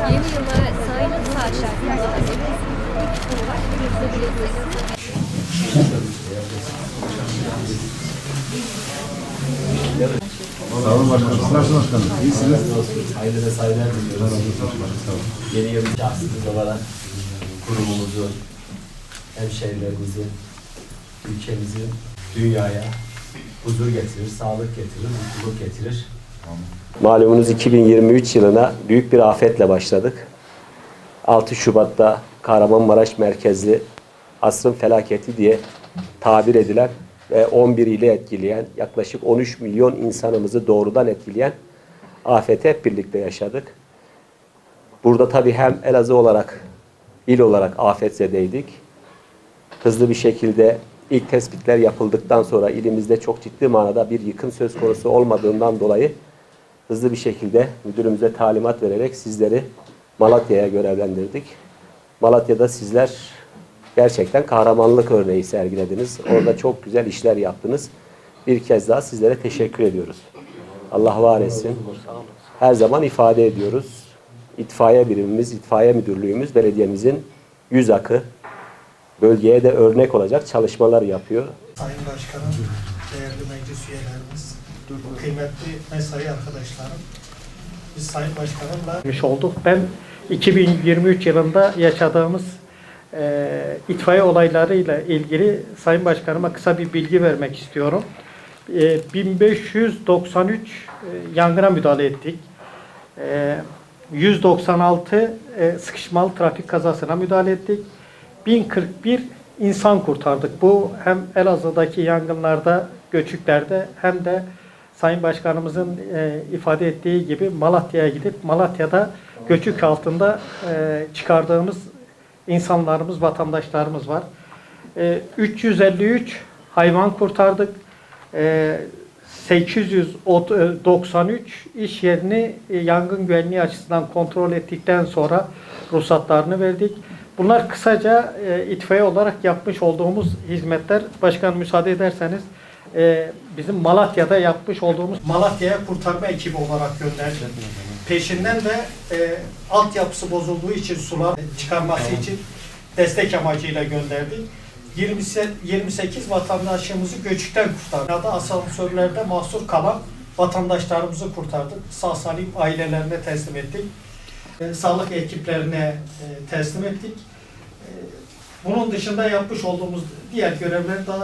Yeni yıla sahip saat şarkımızı Sağ olun başkanım. Nasılsınız başkanım? İyisiniz. Hayırlı vesaireler diliyoruz. Yeni yıl şahsımız olarak kurumumuzu, hemşehrilerimizi, ülkemizi, dünyaya huzur getirir, sağlık getirir, mutluluk getirir. Malumunuz 2023 yılına büyük bir afetle başladık. 6 Şubat'ta Kahramanmaraş merkezli asrın felaketi diye tabir edilen ve 11 ile etkileyen yaklaşık 13 milyon insanımızı doğrudan etkileyen afeti hep birlikte yaşadık. Burada tabii hem Elazığ olarak, il olarak afetzedeydik. Hızlı bir şekilde ilk tespitler yapıldıktan sonra ilimizde çok ciddi manada bir yıkım söz konusu olmadığından dolayı hızlı bir şekilde müdürümüze talimat vererek sizleri Malatya'ya görevlendirdik. Malatya'da sizler gerçekten kahramanlık örneği sergilediniz. Orada çok güzel işler yaptınız. Bir kez daha sizlere teşekkür ediyoruz. Allah var etsin. Her zaman ifade ediyoruz. İtfaiye birimimiz, itfaiye müdürlüğümüz, belediyemizin yüz akı bölgeye de örnek olacak çalışmalar yapıyor. Sayın Başkanım, değerli meclis üyelerimiz, kıymetli mesai arkadaşlarım, biz Sayın Başkanımla olduk. Ben 2023 yılında yaşadığımız e, itfaiye olaylarıyla ilgili Sayın Başkanıma kısa bir bilgi vermek istiyorum. E, 1593 e, yangına müdahale ettik. E, 196 e, sıkışmalı trafik kazasına müdahale ettik. 1041 insan kurtardık. Bu hem Elazığ'daki yangınlarda, göçüklerde hem de Sayın Başkanımızın e, ifade ettiği gibi Malatya'ya gidip Malatya'da göçük altında e, çıkardığımız insanlarımız, vatandaşlarımız var. E, 353 hayvan kurtardık. E, 893 iş yerini e, yangın güvenliği açısından kontrol ettikten sonra ruhsatlarını verdik. Bunlar kısaca e, itfaiye olarak yapmış olduğumuz hizmetler. Başkan müsaade ederseniz e, bizim Malatya'da yapmış olduğumuz Malatya'ya kurtarma ekibi olarak gönderdik. Peşinden de e, altyapısı bozulduğu için sular çıkarması için destek amacıyla gönderdik. 20, 28 vatandaşımızı göçükten kurtardık. Ya da asansörlerde mahsur kalan vatandaşlarımızı kurtardık. Sağ salim ailelerine teslim ettik. E, sağlık ekiplerine e, teslim ettik. E, bunun dışında yapmış olduğumuz diğer görevler daha